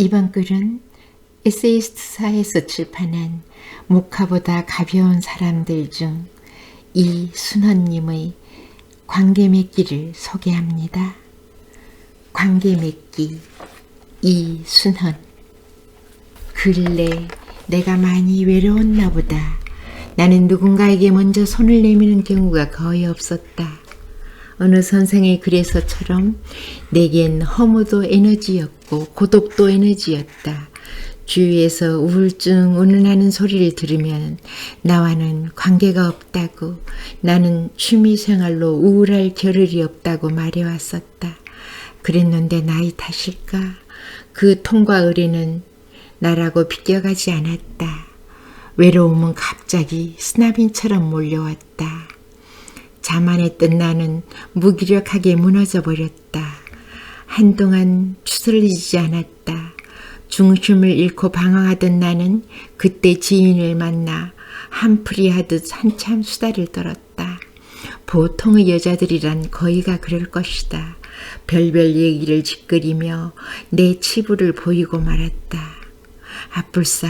이번 글은 에세이스트사에서 출판한 모카보다 가벼운 사람들 중 이순헌님의 관계 맺기를 소개합니다. 관계 맺기 이순헌 근래 내가 많이 외로웠나 보다. 나는 누군가에게 먼저 손을 내미는 경우가 거의 없었다. 어느 선생의 글에서처럼 내겐 허무도 에너지였고 고독도 에너지였다. 주위에서 우울증 운운하는 소리를 들으면 나와는 관계가 없다고 나는 취미생활로 우울할 겨를이 없다고 말해왔었다. 그랬는데 나이 탓일까? 그 통과 의뢰는 나라고 비껴가지 않았다. 외로움은 갑자기 스나빈처럼 몰려왔다. 자만했던 나는 무기력하게 무너져 버렸다. 한동안 추스리지 않았다. 중심을 잃고 방황하던 나는 그때 지인을 만나 한풀이 하듯 한참 수다를 떨었다. 보통의 여자들이란 거의가 그럴 것이다. 별별 얘기를 짓거리며 내 치부를 보이고 말았다. 아뿔싸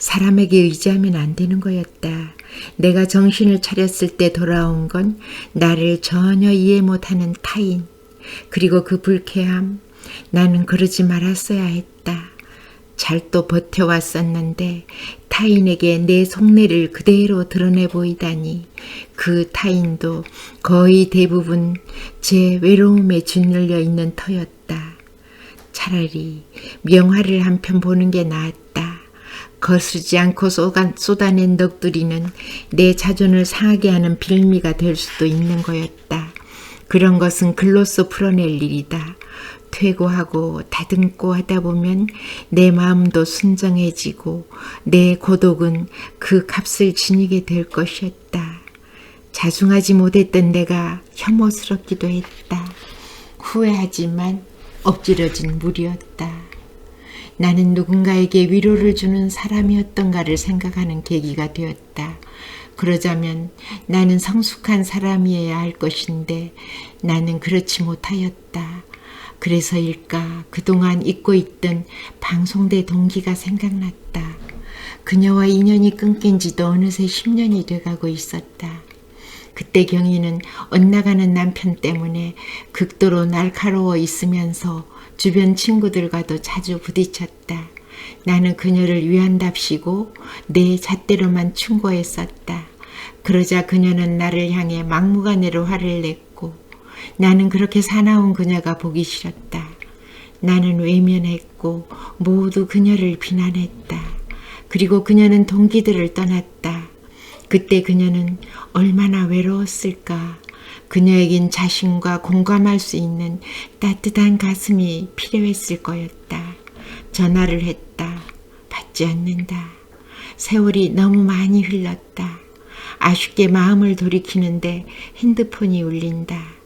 사람에게 의지하면 안 되는 거였다. 내가 정신을 차렸을 때 돌아온 건 나를 전혀 이해 못하는 타인. 그리고 그 불쾌함. 나는 그러지 말았어야 했다. 잘 또 버텨왔었는데 타인에게 내 속내를 그대로 드러내 보이다니 그 타인도 거의 대부분 제 외로움에 짓눌려 있는 터였다. 차라리 명화를 한 편 보는 게 나았다. 거스르지 않고 쏟아, 쏟아 낸 넋두리는 내 자존을 상하게 하는 빌미가 될 수도 있는 거였다. 그런 것은 글로써 풀어낼 일이다. 퇴고하고 다듬고 하다 보면 내 마음도 순정해지고 내 고독은 그 값을 지니게 될 것이었다. 자중하지 못했던 내가 혐오스럽기도 했다. 후회하지만 엎질러진 물이었다. 나는 누군가에게 위로를 주는 사람이었던가를 생각하는 계기가 되었다. 그러자면 나는 성숙한 사람이어야 할 것인데 나는 그렇지 못하였다. 그래서일까 그동안 잊고 있던 방송대 동기가 생각났다. 그녀와 인연이 끊긴 지도 어느새 10년이 돼가고 있었다. 그때 경희는 엇나가는 남편 때문에 극도로 날카로워 있으면서 주변 친구들과도 자주 부딪혔다. 나는 그녀를 위한답시고 내 잣대로만 충고했었다. 그러자 그녀는 나를 향해 막무가내로 화를 냈고 나는 그렇게 사나운 그녀가 보기 싫었다. 나는 외면했고 모두 그녀를 비난했다. 그리고 그녀는 동기들을 떠났다. 그때 그녀는 얼마나 외로웠을까. 그녀에겐 자신과 공감할 수 있는 따뜻한 가슴이 필요했을 거였다. 전화를 했다. 받지 않는다. 세월이 너무 많이 흘렀다. 아쉽게 마음을 돌이키는데 핸드폰이 울린다.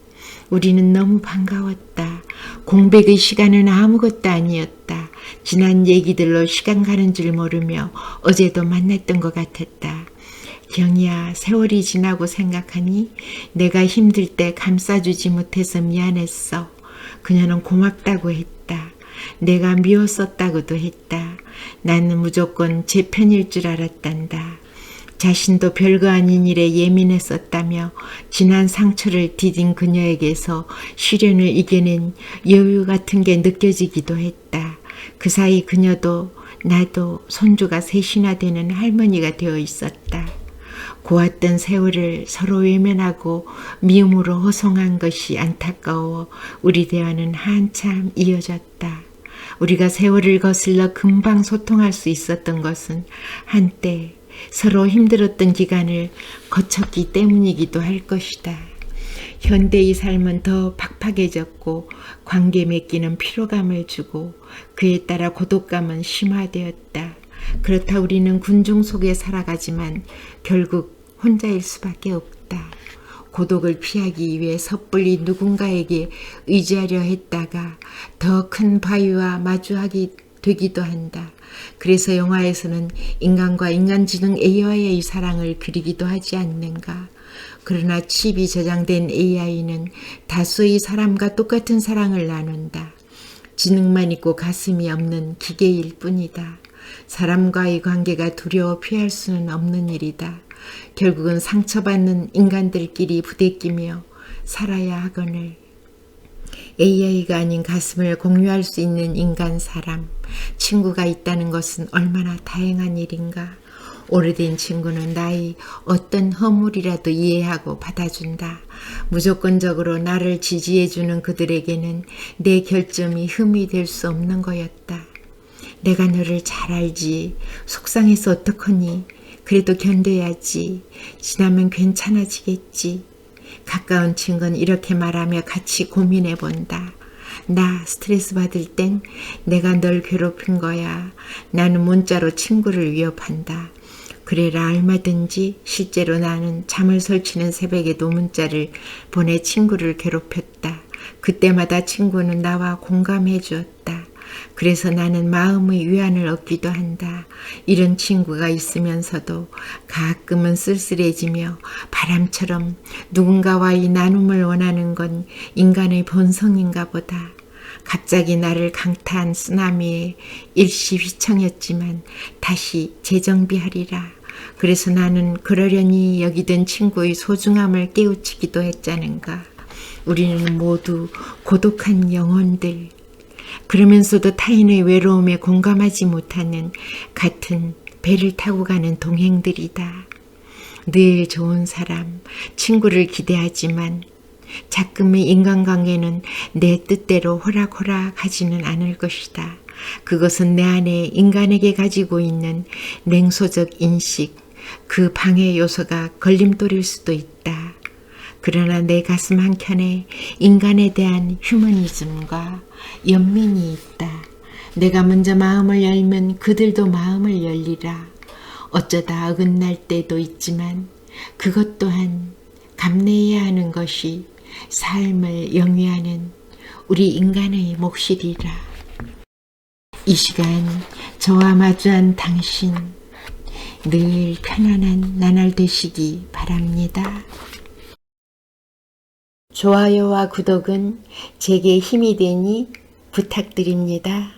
우리는 너무 반가웠다. 공백의 시간은 아무것도 아니었다. 지난 얘기들로 시간 가는 줄 모르며 어제도 만났던 것 같았다. 경이야, 세월이 지나고 생각하니 내가 힘들 때 감싸주지 못해서 미안했어. 그녀는 고맙다고 했다. 내가 미웠었다고도 했다. 나는 무조건 제 편일 줄 알았단다. 자신도 별거 아닌 일에 예민했었다며 지난 상처를 디딘 그녀에게서 시련을 이겨낸 여유 같은 게 느껴지기도 했다. 그 사이 그녀도 나도 손주가 셋이나 되는 할머니가 되어 있었다. 고왔던 세월을 서로 외면하고 미움으로 호송한 것이 안타까워 우리 대화는 한참 이어졌다. 우리가 세월을 거슬러 금방 소통할 수 있었던 것은 한때 서로 힘들었던 기간을 거쳤기 때문이기도 할 것이다. 현대의 삶은 더 팍팍해졌고 관계 맺기는 피로감을 주고 그에 따라 고독감은 심화되었다. 그렇다 우리는 군중 속에 살아가지만 결국 혼자일 수밖에 없다. 고독을 피하기 위해 섣불리 누군가에게 의지하려 했다가 더 큰 바위와 마주하기 되기도 한다. 그래서 영화에서는 인간과 인간지능 AI의 사랑을 그리기도 하지 않는가. 그러나 칩이 저장된 AI는 다수의 사람과 똑같은 사랑을 나눈다. 지능만 있고 가슴이 없는 기계일 뿐이다. 사람과의 관계가 두려워 피할 수는 없는 일이다. 결국은 상처받는 인간들끼리 부대끼며 살아야 하거늘. AI가 아닌 가슴을 공유할 수 있는 인간 사람, 친구가 있다는 것은 얼마나 다행한 일인가. 오래된 친구는 나의 어떤 허물이라도 이해하고 받아준다. 무조건적으로 나를 지지해주는 그들에게는 내 결점이 흠이 될 수 없는 거였다. 내가 너를 잘 알지. 속상해서 어떡하니. 그래도 견뎌야지. 지나면 괜찮아지겠지. 가까운 친구는 이렇게 말하며 같이 고민해 본다. 나 스트레스 받을 땐 내가 널 괴롭힌 거야. 나는 문자로 친구를 위협한다. 그래라 얼마든지 실제로 나는 잠을 설치는 새벽에도 문자를 보내 친구를 괴롭혔다. 그때마다 친구는 나와 공감해 주었다. 그래서 나는 마음의 위안을 얻기도 한다. 이런 친구가 있으면서도 가끔은 쓸쓸해지며 바람처럼 누군가와의 나눔을 원하는 건 인간의 본성인가 보다. 갑자기 나를 강타한 쓰나미에 일시 휘청였지만 다시 재정비하리라. 그래서 나는 그러려니 여기던 친구의 소중함을 깨우치기도 했자는가. 우리는 모두 고독한 영혼들. 그러면서도 타인의 외로움에 공감하지 못하는 같은 배를 타고 가는 동행들이다. 늘 좋은 사람, 친구를 기대하지만 자금의 인간관계는 내 뜻대로 호락호락 하지는 않을 것이다. 그것은 내 안에 인간에게 가지고 있는 냉소적 인식, 그 방해 요소가 걸림돌일 수도 있다. 그러나 내 가슴 한켠에 인간에 대한 휴머니즘과 연민이 있다. 내가 먼저 마음을 열면 그들도 마음을 열리라. 어쩌다 어긋날 때도 있지만 그것 또한 감내해야 하는 것이 삶을 영위하는 우리 인간의 몫이리라. 이 시간 저와 마주한 당신 늘 편안한 나날 되시기 바랍니다. 좋아요와 구독은 제게 힘이 되니 부탁드립니다.